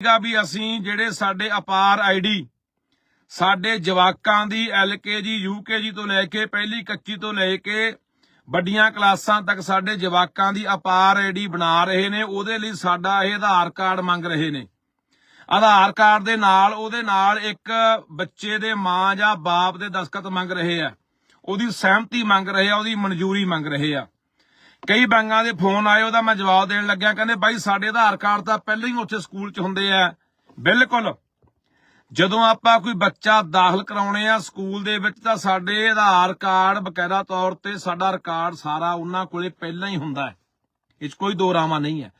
ਸੀਗਾ ਵੀ ਅਸੀਂ ਜਿਹੜੇ ਸਾਡੇ ਅਪਾਰ ਆਈਡੀ ਸਾਡੇ ਜਵਾਕਾਂ ਦੀ ਐਲਕੇਜੀ ਯੂਕੇਜੀ ਤੋਂ ਲੈ ਕੇ ਪਹਿਲੀ ਕੱਚੀ ਤੋਂ ਲੈ ਕੇ ਵੱਡੀਆਂ ਕਲਾਸਾਂ ਤੱਕ ਸਾਡੇ ਜਵਾਕਾਂ ਦੀ ਅਪਾਰ ਆਈਡੀ ਬਣਾ ਰਹੇ ਨੇ, ਉਹਦੇ ਲਈ ਸਾਡਾ ਇਹ ਆਧਾਰ ਕਾਰਡ ਮੰਗ ਰਹੇ ਨੇ। ਆਧਾਰ ਕਾਰਡ ਦੇ ਨਾਲ, ਉਹਦੇ ਨਾਲ ਇੱਕ ਬੱਚੇ ਦੇ ਮਾਂ ਜਾਂ ਬਾਪ ਦੇ ਦਸਖਤ ਮੰਗ ਰਹੇ ਆ, ਉਹਦੀ ਸਹਿਮਤੀ ਮੰਗ ਰਹੇ ਆ, ਉਹਦੀ ਮਨਜ਼ੂਰੀ ਮੰਗ ਰਹੇ ਆ। ਕਈ ਬੈਂਕਾਂ ਦੇ ਫੋਨ ਆਏ, ਉਹਦਾ ਮੈਂ ਜਵਾਬ ਦੇਣ ਲੱਗਿਆ, ਕਹਿੰਦੇ ਬਾਈ ਸਾਡੇ ਆਧਾਰ ਕਾਰਡ ਤਾਂ ਪਹਿਲਾਂ ਹੀ ਉੱਥੇ ਸਕੂਲ 'ਚ ਹੁੰਦੇ ਆ। ਬਿਲਕੁਲ। ਜਦੋਂ ਆਪਾਂ ਕੋਈ ਬੱਚਾ ਦਾਖਲ ਕਰਾਉਣੇ ਆ ਸਕੂਲ ਦੇ ਵਿੱਚ ਤਾਂ ਸਾਡੇ ਆਧਾਰ ਕਾਰਡ ਬਕਾਇਦਾ ਤੌਰ ਤੇ ਸਾਡਾ ਰਿਕਾਰਡ ਸਾਰਾ ਉਹਨਾਂ ਕੋਲੇ ਪਹਿਲਾਂ ਹੀ ਹੁੰਦਾ ਹੈ। ਇਹ 'ਚ ਕੋਈ ਦੋ ਰਾਵਾਂ ਨਹੀਂ ਹੈ।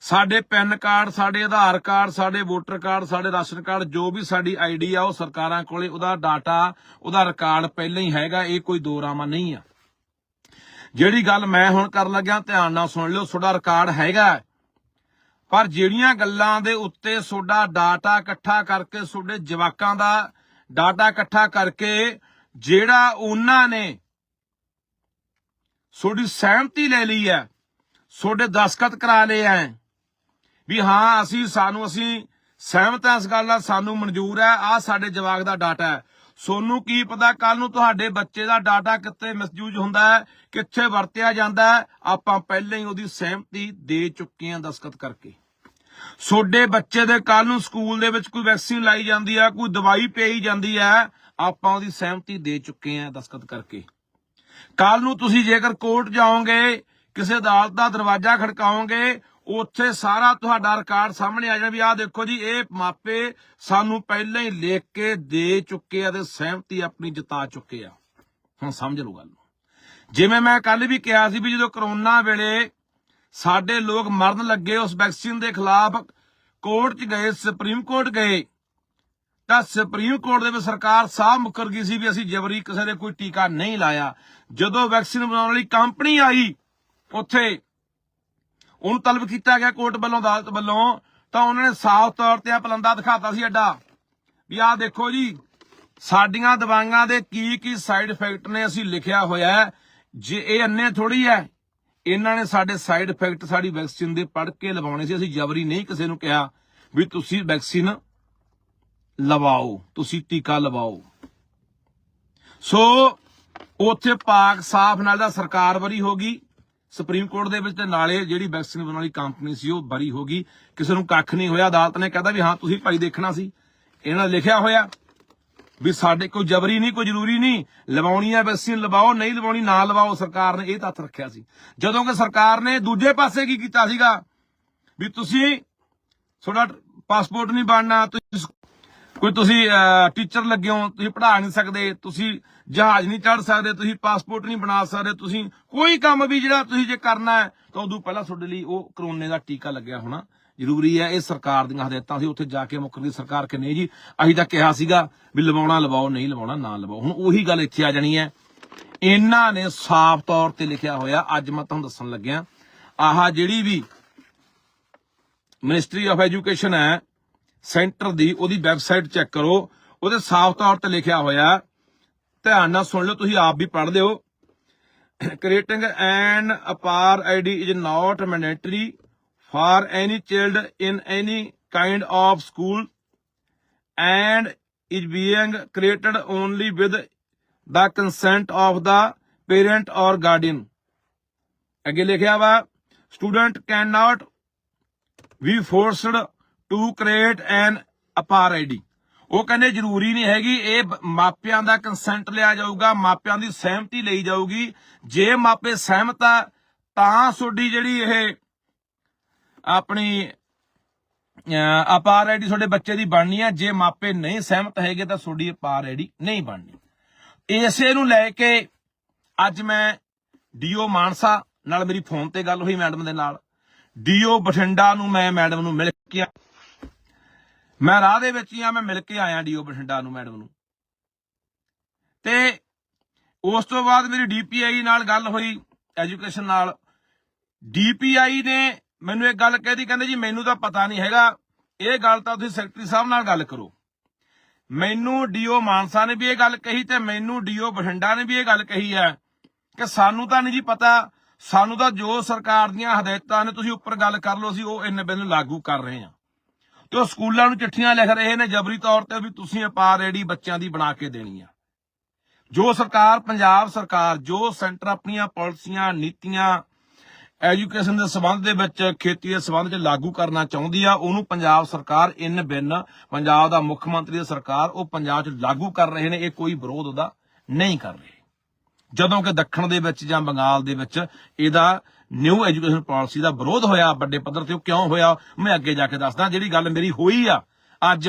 ਸਾਡੇ ਪੈਨ ਕਾਰਡ, ਸਾਡੇ ਆਧਾਰ ਕਾਰਡ, ਸਾਡੇ ਵੋਟਰ ਕਾਰਡ, ਸਾਡੇ ਰਾਸ਼ਨ ਕਾਰਡ, ਜੋ ਵੀ ਸਾਡੀ ਆਈਡੀ ਆ ਉਹ ਸਰਕਾਰਾਂ ਕੋਲੇ, ਉਹਦਾ ਡਾਟਾ, ਉਹਦਾ ਰਿਕਾਰਡ ਪਹਿਲਾਂ ਹੀ ਹੈਗਾ, ਇਹ ਕੋਈ ਦੋ ਰਾਵਾਂ ਨਹੀਂ ਆ। ਜਿਹੜੀ ਗੱਲ ਮੈਂ ਹੁਣ ਕਰਨ ਲੱਗਿਆ, ਧਿਆਨ ਨਾਲ ਸੁਣ ਲਿਓ, ਤੁਹਾਡਾ ਰਿਕਾਰਡ ਹੈਗਾ ਪਰ ਜਿਹੜੀਆਂ ਗੱਲਾਂ ਦੇ ਉੱਤੇ ਤੁਹਾਡਾ ਡਾਟਾ ਇਕੱਠਾ ਕਰਕੇ, ਤੁਹਾਡੇ ਜਵਾਕਾਂ ਦਾ ਡਾਟਾ ਇਕੱਠਾ ਕਰਕੇ, ਜਿਹੜਾ ਉਹਨਾਂ ਨੇ ਤੁਹਾਡੀ ਸਹਿਮਤੀ ਲੈ ਲਈ ਹੈ, ਤੁਹਾਡੇ ਦਸਖਤ ਕਰਾ ਲਏ ਐ ਵੀ ਹਾਂ, ਅਸੀਂ, ਸਾਨੂੰ, ਅਸੀਂ ਸਹਿਮਤ ਹਾਂ ਇਸ ਗੱਲ ਨਾਲ, ਸਾਨੂੰ ਮਨਜ਼ੂਰ ਹੈ ਆ ਸਾਡੇ ਜਵਾਕ ਦਾ ਡਾਟਾ ਹੈ। ਸੋਨੂੰ ਕੀ ਪਤਾ ਕੱਲ ਨੂੰ ਤੁਹਾਡੇ ਬੱਚੇ ਦਾ ਡਾਟਾ ਕਿੱਥੇ ਮਿਸਯੂਜ਼ ਹੁੰਦਾ ਹੈ, ਕਿੱਥੇ ਵਰਤਿਆ ਜਾਂਦਾ ਹੈ, ਆਪਾਂ ਪਹਿਲਾਂ ਹੀ ਉਹਦੀ ਸਹਿਮਤੀ ਦੇ ਚੁੱਕੇ ਹਾਂ ਦਸਖਤ ਕਰਕੇ। ਤੁਹਾਡੇ ਬੱਚੇ ਦੇ ਕੱਲ ਨੂੰ ਸਕੂਲ ਦੇ ਵਿੱਚ ਕੋਈ ਵੈਕਸੀਨ ਲਾਈ ਜਾਂਦੀ ਹੈ, ਕੋਈ ਦਵਾਈ ਪਈ ਜਾਂਦੀ ਹੈ, ਆਪਾਂ ਉਹਦੀ ਸਹਿਮਤੀ ਦੇ ਚੁੱਕੇ ਹਾਂ ਦਸਖਤ ਕਰਕੇ। ਕੱਲ ਨੂੰ ਤੁਸੀਂ ਜੇਕਰ ਕੋਰਟ ਜਾਓਗੇ, ਕਿਸੇ ਅਦਾਲਤ ਦਾ ਦਰਵਾਜ਼ਾ ਖੜਕਾਓਗੇ ਉੱਥੇ ਸਾਰਾ ਤੁਹਾਡਾ ਰਿਕਾਰਡ ਸਾਹਮਣੇ ਆ ਜਾਣਾ ਵੀ ਆਹ ਦੇਖੋ ਜੀ, ਇਹ ਮਾਪੇ ਸਾਨੂੰ ਪਹਿਲਾਂ ਹੀ ਲਿਖ ਕੇ ਦੇ ਚੁੱਕੇ ਆ ਤੇ ਸਹਿਮਤੀ ਆਪਣੀ ਜਤਾ ਚੁੱਕੇ ਆ। ਹੁਣ ਸਮਝ ਲਓ ਗੱਲ ਜਿਵੇਂ ਮੈਂ ਕੱਲ ਵੀ ਕਿਹਾ ਸੀ ਵੀ ਜਦੋਂ ਕਰੋਨਾ ਵੇਲੇ ਸਾਡੇ ਲੋਕ ਮਰਨ ਲੱਗੇ ਉਸ ਵੈਕਸੀਨ ਦੇ ਖਿਲਾਫ ਕੋਰਟ 'ਚ ਗਏ ਸੁਪਰੀਮ ਕੋਰਟ ਗਏ, ਤਾਂ ਸੁਪਰੀਮ ਕੋਰਟ ਦੇ ਵਿੱਚ ਸਰਕਾਰ ਸਾਹ ਮੁਕਰ ਗਈ ਸੀ ਵੀ ਅਸੀਂ ਜਬਰੀ ਕਿਸੇ ਦੇ ਕੋਈ ਟੀਕਾ ਨਹੀਂ ਲਾਇਆ। ਜਦੋਂ ਵੈਕਸੀਨ ਬਣਾਉਣ ਵਾਲੀ ਕੰਪਨੀ ਆਈ, ਉੱਥੇ ਉਹਨੂੰ ਤਲਬ ਕੀਤਾ ਗਿਆ ਕੋਰਟ ਵੱਲੋਂ, ਅਦਾਲਤ ਵੱਲੋਂ, ਤਾਂ ਉਹਨਾਂ ਨੇ ਸਾਫ਼ ਤੌਰ ਤੇ ਆ ਪਲੰਦਾ ਦਿਖਾਤਾ ਸੀ ਐਡਾ ਵੀ ਆਹ ਦੇਖੋ ਜੀ, ਸਾਡੀਆਂ ਦਵਾਈਆਂ ਦੇ ਕੀ ਕੀ ਸਾਈਡ ਇਫੈਕਟ ਨੇ ਅਸੀਂ ਲਿਖਿਆ ਹੋਇਆ ਜੇ ਇਹ ਅੰਨੇ ਥੋੜੀ ਹੈ, ਇਹਨਾਂ ਨੇ ਸਾਡੇ ਸਾਈਡ ਇਫੈਕਟ ਸਾਡੀ ਵੈਕਸੀਨ ਦੇ ਪੜ੍ਹ ਕੇ ਲਵਾਉਣੇ ਸੀ। ਅਸੀਂ ਜਬਰੀ ਨਹੀਂ ਕਿਸੇ ਨੂੰ ਕਿਹਾ ਵੀ ਤੁਸੀਂ ਵੈਕਸੀਨ ਲਵਾਓ, ਤੁਸੀਂ ਟੀਕਾ ਲਵਾਓ। ਸੋ, ਉੱਥੇ ਪਾਕ ਸਾਫ਼ ਨਾਲ ਦਾ ਸਰਕਾਰ ਵਰੀ ਹੋ ਗਈ। ਸੁਪਰੀਮ ਕੋਰਟ ਦੇ ਵਿੱਚ ਤੇ ਨਾਲੇ ਜਿਹੜੀ ਵੈਕਸੀਨ ਬਣਾਉਣ ਵਾਲੀ ਕੰਪਨੀ ਸੀ, ਉਹ ਬਰੀ ਹੋ ਗਈ। ਕਿਸੇ ਨੂੰ ਕੱਖ ਨਹੀਂ ਹੋਇਆ। ਅਦਾਲਤ ਨੇ ਕਹਿੰਦਾ ਵੀ ਹਾਂ, ਤੁਸੀਂ ਭਾਈ ਦੇਖਣਾ ਸੀ। ਇਹਨਾਂ ਲਿਖਿਆ ਹੋਇਆ ਵੀ ਸਾਡੇ ਕੋਈ ਜਬਰੀ ਨਹੀਂ, ਕੋਈ ਜ਼ਰੂਰੀ ਨਹੀਂ। ਲਵਾਉਣੀ ਹੈ ਵੈਕਸੀਨ, ਲਵਾਓ, ਨਹੀਂ ਲਵਾਉਣੀ, ਨਾ ਲਵਾਓ, ਸਰਕਾਰ ਨੇ ਇਹ ਤੱਥ ਰੱਖਿਆ ਸੀ। ਜਦੋਂ ਕਿ ਸਰਕਾਰ ਨੇ ਦੂਜੇ ਪਾਸੇ ਕੀ ਕੀਤਾ ਸੀਗਾ? ਵੀ ਤੁਸੀਂ ਤੁਹਾਡਾ ਪਾਸਪੋਰਟ ਨਹੀਂ ਬਣਨਾ ਕੋਈ ਤੁਸੀਂ ਟੀਚਰ ਲੱਗੇ ਹੋ, ਤੁਸੀਂ ਪੜ੍ਹਾ ਨਹੀਂ ਸਕਦੇ, ਤੁਸੀਂ ਜਹਾਜ਼ ਨਹੀਂ ਚੜ੍ਹ ਸਕਦੇ, ਤੁਸੀਂ ਪਾਸਪੋਰਟ ਨਹੀਂ ਬਣਾ ਸਕਦੇ, ਤੁਸੀਂ ਕੋਈ ਕੰਮ ਵੀ ਜਿਹੜਾ ਤੁਸੀਂ ਜੇ ਕਰਨਾ ਹੈ, ਤਾਂ ਉਦੋਂ ਪਹਿਲਾਂ ਤੁਹਾਡੇ ਲਈ ਉਹ ਕਰੋਨੇ ਦਾ ਟੀਕਾ ਲੱਗਿਆ ਹੋਣਾ ਜ਼ਰੂਰੀ ਹੈ, ਇਹ ਸਰਕਾਰ ਦੀਆਂ ਹਦਾਇਤਾਂ ਸੀ, ਉੱਥੇ ਜਾ ਕੇ ਮੁੱਕਰ ਗਈ ਸਰਕਾਰ ਕਿ ਨਹੀਂ ਜੀ, ਅਸੀਂ ਤਾਂ ਕਿਹਾ ਸੀਗਾ ਵੀ ਲਵਾਉਣਾ ਲਵਾਓ, ਨਹੀਂ ਲਵਾਉਣਾ ਨਾ ਲਵਾਓ। ਹੁਣ ਉਹੀ ਗੱਲ ਇੱਥੇ ਆ ਜਾਣੀ ਹੈ। ਇਹਨਾਂ ਨੇ ਸਾਫ਼ ਤੌਰ ਤੇ ਲਿਖਿਆ ਹੋਇਆ, ਅੱਜ ਮੈਂ ਤੁਹਾਨੂੰ ਦੱਸਣ ਲੱਗਿਆ, ਆਹ ਜਿਹੜੀ ਵੀ ਮਿਨਿਸਟਰੀ ਆਫ ਐਜੂਕੇਸ਼ਨ ਹੈ ਸੈਂਟਰ ਦੀ ਉਹਦੀ ਵੈਬਸਾਈਟ ਚੈੱਕ ਕਰੋ ਉਹਦੇ ਸਾਫ਼ ਤੌਰ ਤੇ ਲਿਖਿਆ ਹੋਇਆ ਧਿਆਨ ਨਾਲ ਸੁਣ ਲਓ ਤੁਸੀਂ ਆਪ ਵੀ ਪੜ੍ਹ ਲਿਓ creating an apar id is not mandatory for any child in any kind of school and is being created only with the consent of the parent or guardian ਅੱਗੇ ਲਿਖਿਆ ਵਾ student cannot be forced to create an APAAR ID ਉਹ ਕਹਿੰਦੇ ਜ਼ਰੂਰੀ ਨਹੀਂ ਹੈਗੀ, ਇਹ ਮਾਪਿਆਂ ਦਾ ਕੰਸੈਂਟ ਲਿਆ ਜਾਊਗਾ, ਮਾਪਿਆਂ ਦੀ ਸਹਿਮਤੀ ਲਈ ਜਾਊਗੀ। ਜੇ ਮਾਪੇ ਸਹਿਮਤ ਆ, ਤਾਂ ਤੁਹਾਡੀ ਜਿਹੜੀ ਇਹ ਆਪਣੀ ਅਪਾਰ ਆਈਡੀ ਤੁਹਾਡੇ ਬੱਚੇ ਦੀ ਬਣਨੀ ਹੈ ਜੇ ਮਾਪੇ ਨਹੀਂ ਸਹਿਮਤ ਹੈਗੇ, ਤਾਂ ਤੁਹਾਡੀ ਅਪਾਰ ਆਈਡੀ ਨਹੀਂ ਬਣਨੀ। ਇਸੇ ਨੂੰ ਲੈ ਕੇ ਅੱਜ ਮੈਂ ਡੀਓ ਮਾਨਸਾ ਨਾਲ ਮੇਰੀ ਫੋਨ ਤੇ ਗੱਲ ਹੋਈ ਮੈਡਮ ਦੇ ਨਾਲ। ਡੀਓ ਬਠਿੰਡਾ ਨੂੰ ਮੈਂ ਮੈਡਮ ਨੂੰ ਮਿਲ ਕੇ ਮੈਂ ਰਾਹ ਦੇ ਵਿੱਚ ਹੀ ਆ, ਮੈਂ ਮਿਲ ਕੇ ਆਇਆ ਡੀਓ ਬਠਿੰਡਾ ਨੂੰ, ਮੈਡਮ ਨੂੰ। ਤੇ ਉਸ ਤੋਂ ਬਾਅਦ ਮੇਰੀ ਡੀਪੀਆਈ ਨਾਲ ਗੱਲ ਹੋਈ, ਐਜੂਕੇਸ਼ਨ ਨਾਲ। ਡੀਪੀਆਈ ਨੇ ਮੈਨੂੰ ਇੱਕ ਗੱਲ ਕਹਿਦੀ ਕਹਿੰਦੇ ਜੀ ਮੈਨੂੰ ਤਾਂ ਪਤਾ ਨਹੀਂ ਹੈਗਾ, ਇਹ ਗੱਲ ਤਾਂ ਤੁਸੀਂ ਸੈਕਟਰੀ ਸਾਹਿਬ ਨਾਲ ਗੱਲ ਕਰੋ। ਮੈਨੂੰ ਡੀਓ ਮਾਨਸਾ ਨੇ ਵੀ ਇਹ ਗੱਲ ਕਹੀ ਤੇ ਮੈਨੂੰ ਡੀਓ ਬਠਿੰਡਾ ਨੇ ਵੀ ਇਹ ਗੱਲ ਕਹੀ ਹੈ ਕਿ ਸਾਨੂੰ ਤਾਂ ਨਹੀਂ ਜੀ ਪਤਾ, ਸਾਨੂੰ ਤਾਂ ਜੋ ਸਰਕਾਰ ਦੀਆਂ ਹਦਾਇਤਾਂ ਨੇ, ਤੁਸੀਂ ਉੱਪਰ ਗੱਲ ਕਰ ਲਓ, ਅਸੀਂ ਉਹ ਇੰਨੇ ਬਿੱਲ ਲਾਗੂ ਕਰ ਰਹੇ ਹਾਂ। ਤੇ ਉਹ ਸਕੂਲਾਂ ਨੂੰ ਚਿੱਠੀਆਂ ਲਿਖ ਰਹੇ ਨੇ ਜਬਰੀ ਤੌਰ ਤੇ ਵੀ ਤੁਸੀਂ ਅਪਾਰ ਰੇਡੀ ਬੱਚਿਆਂ ਦੀ ਬਣਾ ਕੇ ਦੇਣੀ ਆ। ਜੋ ਸਰਕਾਰ, ਪੰਜਾਬ ਸਰਕਾਰ, ਜੋ ਸੈਂਟਰ ਆਪਣੀਆਂ ਪਾਲਿਸੀਆਂ, ਨੀਤੀਆਂ, ਐਜੂਕੇਸ਼ਨ ਦੇ ਸਬੰਧ ਦੇ ਵਿੱਚ ਖੇਤੀ ਦੇ ਸਬੰਧ 'ਚ ਲਾਗੂ ਕਰਨਾ ਚਾਹੁੰਦੀ ਆ, ਉਹਨੂੰ ਪੰਜਾਬ ਸਰਕਾਰ ਇਨ ਬਿਨ, ਪੰਜਾਬ ਦਾ ਮੁੱਖ ਮੰਤਰੀ ਦੀ ਸਰਕਾਰ, ਉਹ ਪੰਜਾਬ 'ਚ ਲਾਗੂ ਕਰ ਰਹੇ ਨੇ, ਇਹ ਕੋਈ ਵਿਰੋਧ ਉਹਦਾ ਨਹੀਂ ਕਰ ਰਹੇ। ਜਦੋਂ ਕਿ ਦੱਖਣ ਦੇ ਵਿੱਚ ਜਾਂ ਬੰਗਾਲ ਦੇ ਵਿੱਚ ਇਹਦਾ ਨਿਊ ਐਜੂਕੇਸ਼ਨ ਪਾਲਿਸੀ ਦਾ ਵਿਰੋਧ ਹੋਇਆ, ਵੱਡੇ ਪੱਧਰ ਤੇ ਉਹ ਕਿਉਂ ਹੋਇਆ, ਮੈਂ ਅੱਗੇ ਜਾ ਕੇ ਦੱਸਦਾ, ਜਿਹੜੀ ਗੱਲ ਮੇਰੀ ਹੋਈ ਆ, ਅੱਜ,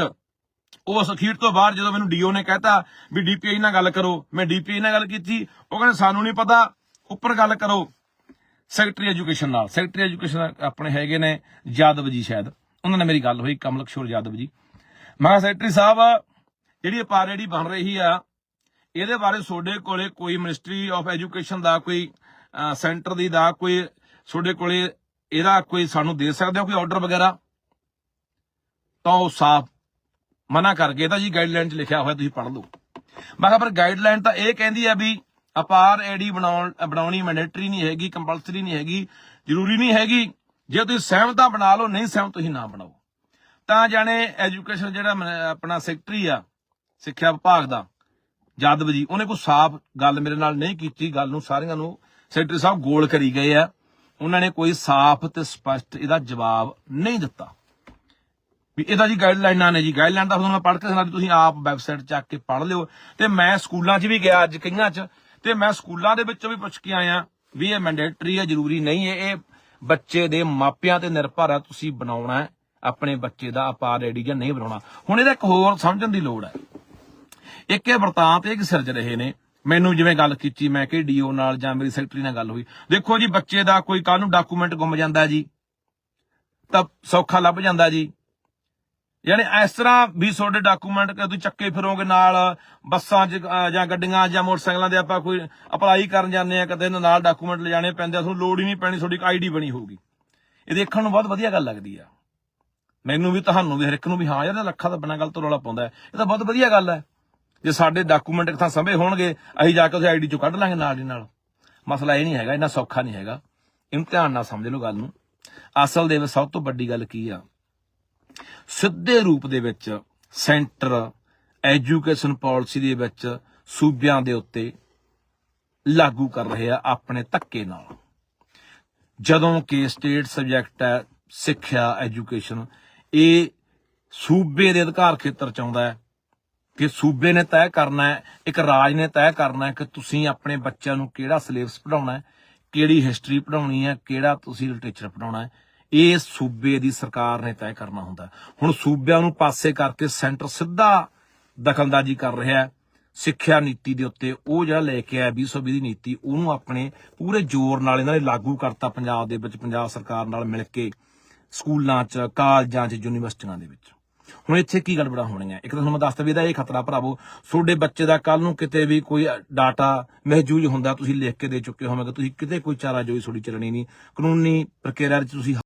ਉਸ ਅਖੀਰ ਤੋਂ ਬਾਅਦ ਜਦੋਂ ਮੈਨੂੰ ਡੀਓ ਨੇ ਕਹਿਤਾ ਵੀ ਡੀਪੀਆਈ ਨਾਲ ਗੱਲ ਕਰੋ, ਮੈਂ ਡੀਪੀਆਈ ਨਾਲ ਗੱਲ ਕੀਤੀ, ਉਹ ਕਹਿੰਦੇ ਸਾਨੂੰ ਨਹੀਂ ਪਤਾ, ਉੱਪਰ ਗੱਲ ਕਰੋ ਸੈਕਟਰੀ ਐਜੂਕੇਸ਼ਨ ਨਾਲ ਸੈਕਟਰੀ ਐਜੂਕੇਸ਼ਨ ਆਪਣੇ ਹੈਗੇ ਨੇ ਯਾਦਵ ਜੀ ਸ਼ਾਇਦ, ਉਹਨਾਂ ਨਾਲ ਮੇਰੀ ਗੱਲ ਹੋਈ ਕਮਲ ਕਿਸ਼ੋਰ ਯਾਦਵ ਜੀ। ਮੈਂ ਕਿਹਾ ਸੈਕਟਰੀ ਸਾਹਿਬ, ਜਿਹੜੀ ਅਪਾਰ ਜਿਹੜੀ ਬਣ ਰਹੀ ਆ, ਇਹਦੇ ਬਾਰੇ ਤੁਹਾਡੇ ਕੋਲੇ ਕੋਈ ਮਿਨਿਸਟਰੀ ਆਫ ਐਜੂਕੇਸ਼ਨ ਦਾ ਕੋਈ ਸੈਂਟਰ ਦੀ ਦਾ ਕੋਈ, ਤੁਹਾਡੇ ਕੋਲੇ ਇਹਦਾ ਕੋਈ ਸਾਨੂੰ ਦੇ ਸਕਦੇ ਹੋ ਕੋਈ ਆਰਡਰ ਵਗੈਰਾ? ਤਾਂ ਉਹ ਸਾਫ਼ ਮਨਾ ਕਰਕੇ ਗਏ ਜੀ ਗਾਈਡਲਾਈਨ 'ਚ ਲਿਖਿਆ ਹੋਇਆ ਤੁਸੀਂ ਪੜ੍ਹ ਲਓ। ਮੈਂ ਕਿਹਾ, ਪਰ ਗਾਈਡਲਾਈਨ ਤਾਂ ਇਹ ਕਹਿੰਦੀ ਆ ਵੀ ਅਪਾਰ ਐਡੀ ਬਣਾਉਣ, ਬਣਾਉਣੀ ਮੈਂਡੇਟਰੀ ਨਹੀਂ ਹੈਗੀ ਕੰਪਲਸਰੀ ਨਹੀਂ ਹੈਗੀ, ਜ਼ਰੂਰੀ ਨਹੀਂ ਹੈਗੀ। ਜੇ ਤੁਸੀਂ ਸਹਿਮਤਾ ਬਣਾ ਲਓ, ਨਹੀਂ ਸਹਿਮਤ ਤੁਸੀਂ ਨਾ ਬਣਾਓ। ਤਾਂ ਜਾਣੇ ਐਜੂਕੇਸ਼ਨ ਜਿਹੜਾ ਆਪਣਾ ਸੈਕਟਰੀ ਆ, ਸਿੱਖਿਆ ਵਿਭਾਗ ਦਾ, ਜਾਦਵ ਜੀ, ਉਹਨੇ ਕੋਈ ਸਾਫ਼ ਗੱਲ ਮੇਰੇ ਨਾਲ ਨਹੀਂ ਕੀਤੀ, ਗੱਲ ਨੂੰ ਸਾਰਿਆਂ ਨੂੰ ਸੈਕਟਰੀ ਸਾਹਿਬ ਗੋਲ ਕਰੀ ਗਏ ਆ। ਉਹਨਾਂ ਨੇ ਕੋਈ ਸਾਫ਼ ਤੇ ਸਪਸ਼ਟ ਇਹਦਾ ਜਵਾਬ ਨਹੀਂ ਦਿੱਤਾ। ਵੀ ਇਹਦਾ ਜੀ ਗਾਈਡਲਾਈਨਾਂ ਨੇ ਜੀ। ਗਾਈਡਲਾਈਨ ਤਾਂ ਤੁਹਾਨੂੰ ਮੈਂ ਪੜ੍ਹ ਕੇ ਸੁਣਾ ਤੁਸੀਂ ਆਪ ਵੈਬਸਾਈਟ ਚੱਕ ਕੇ ਪੜ੍ਹ ਲਿਓ। ਤੇ ਮੈਂ ਸਕੂਲਾਂ 'ਚ ਵੀ ਗਿਆ ਅੱਜ ਕਈਆਂ 'ਚ। ਤੇ ਮੈਂ ਸਕੂਲਾਂ ਦੇ ਵਿੱਚੋਂ ਵੀ ਪੁੱਛ ਕੇ ਆਇਆ ਵੀ ਇਹ ਮੈਂਡੇਟਰੀ ਹੈ, ਜ਼ਰੂਰੀ ਨਹੀਂ ਹੈ। ਇਹ ਬੱਚੇ ਦੇ ਮਾਪਿਆਂ ਤੇ ਨਿਰਭਰ ਆ। ਤੁਸੀਂ ਬਣਾਉਣਾ ਆਪਣੇ ਬੱਚੇ ਦਾ ਅਪਾਰ ਰੈਡੀ ਜਾਂ ਨਹੀਂ ਬਣਾਉਣਾ। ਹੁਣ ਇਹਦਾ ਇੱਕ ਹੋਰ ਸਮਝਣ ਦੀ ਲੋੜ ਹੈ। ਇੱਕ ਇਹ ਵਰਤਾਂਤ ਇਹ ਸਿਰਜ ਰਹੇ ਨੇ। ਮੈਨੂੰ ਜਿਵੇਂ ਗੱਲ ਕੀਤੀ, ਮੈਂ ਕਿ ਡੀਓ ਨਾਲ ਜਾਂ ਮੇਰੀ ਸੈਕਟਰੀ ਨਾਲ ਗੱਲ ਹੋਈ। ਦੇਖੋ ਜੀ, ਬੱਚੇ ਦਾ ਕੋਈ ਕੱਲ ਨੂੰ ਡਾਕੂਮੈਂਟ ਗੁੰਮ ਜਾਂਦਾ ਜੀ, ਤਾਂ ਸੌਖਾ ਲੱਭ ਜਾਂਦਾ ਜੀ। ਯਾਨੀ ਇਸ ਤਰ੍ਹਾਂ ਵੀ ਤੁਹਾਡੇ ਡਾਕੂਮੈਂਟ ਕਿ ਤੁਸੀਂ ਚੱਕੇ ਫਿਰੋਗੇ ਨਾਲ, ਬੱਸਾਂ 'ਚ ਜਾਂ ਗੱਡੀਆਂ ਜਾਂ ਮੋਟਰਸਾਈਕਲਾਂ ਦੇ ਆਪਾਂ ਕੋਈ ਅਪਲਾਈ ਕਰਨ ਜਾਂਦੇ ਆ ਕਦੇ ਨਾਲ ਡਾਕੂਮੈਂਟ ਲਿਜਾਣੇ ਪੈਂਦੇ ਆ, ਤੁਹਾਨੂੰ ਲੋੜ ਹੀ ਨਹੀਂ ਪੈਣੀ, ਤੁਹਾਡੀ ਆਈਡੀ ਬਣੀ ਹੋਊਗੀ। ਇਹ ਦੇਖਣ ਨੂੰ ਬਹੁਤ ਵਧੀਆ ਗੱਲ ਲੱਗਦੀ ਆ। ਮੈਨੂੰ ਵੀ, ਤੁਹਾਨੂੰ ਵੀ, ਹਰ ਇੱਕ ਨੂੰ ਵੀ, ਹਾਂ ਯਾਰ ਲੱਖਾਂ ਦਾ ਬਿਨਾਂ ਗੱਲ ਤੋਂ ਰੌਲਾ ਪਾਉਂਦਾ ਇਹ ਤਾਂ ਬਹੁਤ ਵਧੀਆ ਗੱਲ ਹੈ। ਜੇ ਸਾਡੇ ਡਾਕੂਮੈਂਟ ਇੱਕ ਥਾਂ ਸੰਭੇ ਹੋਣਗੇ, ਅਸੀਂ ਜਾ ਕੇ ਉਸ ਆਈਡੀ ਚੋਂ ਕੱਢ ਲਾਂਗੇ ਨਾਲ ਦੀ ਨਾਲ। ਮਸਲਾ ਇਹ ਨਹੀਂ ਹੈਗਾ, ਇੰਨਾ ਸੌਖਾ ਨਹੀਂ ਹੈਗਾ। ਇਹਨੂੰ ਧਿਆਨ ਨਾਲ ਸਮਝ ਲਓ ਗੱਲ ਨੂੰ। ਅਸਲ ਦੇ ਵਿੱਚ ਸਭ ਤੋਂ ਵੱਡੀ ਗੱਲ ਕੀ ਆ? ਸਿੱਧੇ ਰੂਪ ਦੇ ਵਿੱਚ ਸੈਂਟਰ, ਐਜੂਕੇਸ਼ਨ ਪਾਲਿਸੀ ਦੇ ਵਿੱਚ ਸੂਬਿਆਂ ਦੇ ਉੱਤੇ ਲਾਗੂ ਕਰ ਰਹੇ ਆ ਆਪਣੇ ਧੱਕੇ ਨਾਲ। ਜਦੋਂ ਕਿ ਸਟੇਟ ਸਬਜੈਕਟ ਹੈ ਸਿੱਖਿਆ, ਐਜੂਕੇਸ਼ਨ, ਇਹ ਸੂਬੇ ਦੇ ਅਧਿਕਾਰ ਖੇਤਰ ਚ ਆਉਂਦਾ ਹੈ। ਕਿ ਸੂਬੇ ਨੇ ਤੈਅ ਕਰਨਾ ਹੈ, ਇੱਕ ਰਾਜ ਨੇ ਤੈਅ ਕਰਨਾ ਹੈ ਕਿ ਤੁਸੀਂ ਆਪਣੇ ਬੱਚਿਆਂ ਨੂੰ ਕਿਹੜਾ ਸਿਲੇਬਸ ਪੜਾਉਣਾ ਹੈ, ਕਿਹੜੀ ਹਿਸਟਰੀ ਪੜਾਉਣੀ ਹੈ, ਕਿਹੜਾ ਤੁਸੀਂ ਲਿਟਰੇਚਰ ਪੜਾਉਣਾ ਹੈ, ਇਹ ਸੂਬੇ ਦੀ ਸਰਕਾਰ ਨੇ ਤੈਅ ਕਰਨਾ ਹੁੰਦਾ ਹੁਣ ਸੂਬਿਆਂ ਨੂੰ ਪਾਸੇ ਕਰਕੇ ਸੈਂਟਰ ਸਿੱਧਾ ਦਖਲਅੰਦਾਜ਼ੀ ਕਰ ਰਿਹਾ ਹੈ, ਸਿੱਖਿਆ ਨੀਤੀ ਦੇ ਉੱਤੇ ਉਹ ਜਿਹੜਾ ਲੈ ਕੇ ਆਇਆ 2020 ਦੀ ਨੀਤੀ, ਉਹਨੂੰ ਆਪਣੇ ਪੂਰੇ ਜ਼ੋਰ ਨਾਲ ਇਹਨਾਂ ਨੇ ਲਾਗੂ ਕਰਤਾ ਪੰਜਾਬ ਦੇ ਵਿੱਚ, ਪੰਜਾਬ ਸਰਕਾਰ ਨਾਲ ਮਿਲ ਕੇ, ਸਕੂਲਾਂ 'ਚ, ਕਾਲਜਾਂ 'ਚ, ਯੂਨੀਵਰਸਿਟੀਆਂ ਦੇ ਵਿੱਚ। ਹੁਣ ਇੱਥੇ ਕੀ ਗੜਬੜਾ ਹੈ ਇੱਕ ਤਾਂ ਤੁਹਾਨੂੰ ਮੈਂ ਦੱਸਦਾ ਵੀ ਇਹਦਾ ਇਹ ਖਤਰਾ ਭਰਾਵੋ, ਤੁਹਾਡੇ ਬੱਚੇ ਦਾ ਕੱਲ ਨੂੰ ਕਿਤੇ ਵੀ ਕੋਈ ਡਾਟਾ ਮਹਿਜੂਜ ਹੁੰਦਾ, ਤੁਸੀਂ ਲਿਖ ਕੇ ਦੇ ਚੁੱਕੇ ਹੋਵੋਗੇ, ਤੁਸੀਂ ਕਿਤੇ ਕੋਈ ਚਾਰਾ ਜੋਈ ਤੁਹਾਡੀ ਚੱਲਣੀ ਨਹੀਂ। ਕਾਨੂੰਨੀ ਪ੍ਰਕਿਰਿਆ 'ਚ ਤੁਸੀਂ